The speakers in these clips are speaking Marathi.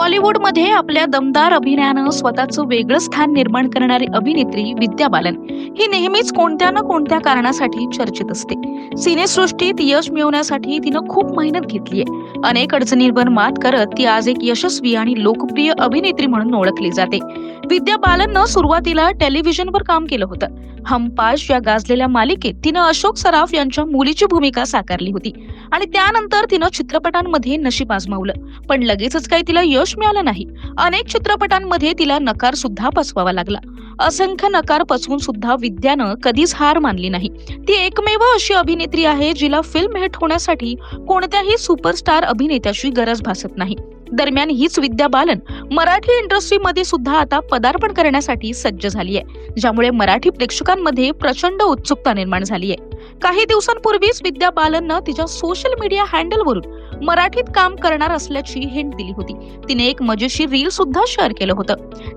बॉलिवूडमध्ये आपल्या दमदार अभिनयानं स्वतःचं वेगळं स्थान निर्माण करणारी अभिनेत्री विद्या बालन ही नेहमीच कोणत्या ना कोणत्या कारणासाठी चर्चेत असते. सिनेसृष्टीत यश मिळवण्यासाठी तिनं खूप मेहनत घेतलीय. अनेक अडचणींवर मात करत ती आज एक यशस्वी आणि लोकप्रिय अभिनेत्री म्हणून ओळखली जाते. विद्या बालननं सुरुवातीला टेलिव्हिजनवर काम केलं होतं. हमपाश या गाजलेल्या मालिकेत तिनं अशोक सराफ यांच्या मुलीची भूमिका साकारली होती. आणि त्यानंतर तिनं चित्रपटांमध्ये नशीब आजमावलं. पण लगेचच काही तिला यश मिळालं नाही. अनेक चित्रपटांमध्ये तिला नकार सुद्धा पचवावा लागला. असंख्य नकार पचवून सुद्धा विद्यानं कधीच हार मानली नाही. ती एकमेव अशी अभिनेत्री आहे जिला फिल्म हिट होण्यासाठी कोणत्याही सुपरस्टार अभिनेत्याची गरज भासत नाही. दरम्यान हीच विद्या बालन मराठी इंडस्ट्रीमध्ये सुद्धा आता पदार्पण करण्यासाठी सज्ज झाली आहे ज्यामुळे मराठी प्रेक्षकांमध्ये प्रचंड उत्सुकता निर्माण झाली आहे. काही दिवसांपूर्वीच विद्या बालननं तिच्या सोशल मीडिया हँडलवरून मराठीत काम करणार असल्याची हिंट दिली होती. तिने एक मजेशीर रील सुद्धा शेअर केलं होतं.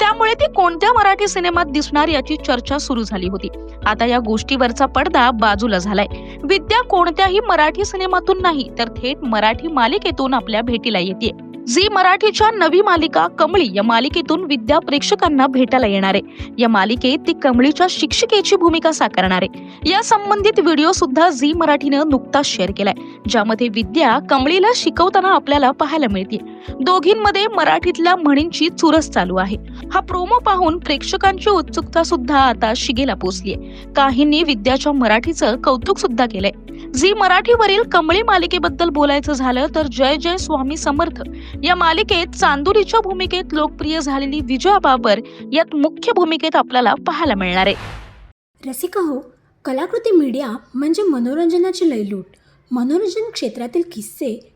त्यामुळे ती कोणत्या मराठी सिनेमात दिसणार याची चर्चा सुरू झाली होती. आता या गोष्टीवरचा पडदा बाजूला झालाय. विद्या कोणत्याही मराठी सिनेमातून नाही तर थेट मराठी मालिकेतून आपल्या भेटीला येते झी मराठीच्या नवी मालिका कमळी या मालिकेतून विद्या प्रेक्षकांना भेटायला येणार. आहे या मालिकेत ती कमळीच्या शिक्षिकेची भूमिका साकारणार. आहे या संबंधित व्हिडिओ सुद्धा झी मराठीनं नुकताच शेअर केलाय. ज्यामध्ये विद्या कमळीला शिकवताना आपल्याला पाहायला मिळते दोघींमध्ये मराठीतल्या म्हणींची चुरस चालू आहे. हा प्रोमो पाहून प्रेक्षकांची उत्सुकता सुद्धा आता शिगेला पोचलीये. काहींनी विद्याच्या मराठीचं कौतुक सुद्धा केलंय. झी मराठीवरील कमळी मालिकेबद्दल बोलायचं झालं तर जय जय स्वामी समर्थ. या मालिकेत चांदुरीच्या भूमिकेत लोकप्रिय झालेली विजया बाबर यात मुख्य भूमिकेत आपल्याला पाहायला मिळणार आहे. रसिका हो कलाकृती मीडिया म्हणजे मनोरंजनाची लयलूट. मनोरंजन क्षेत्रातील किस्से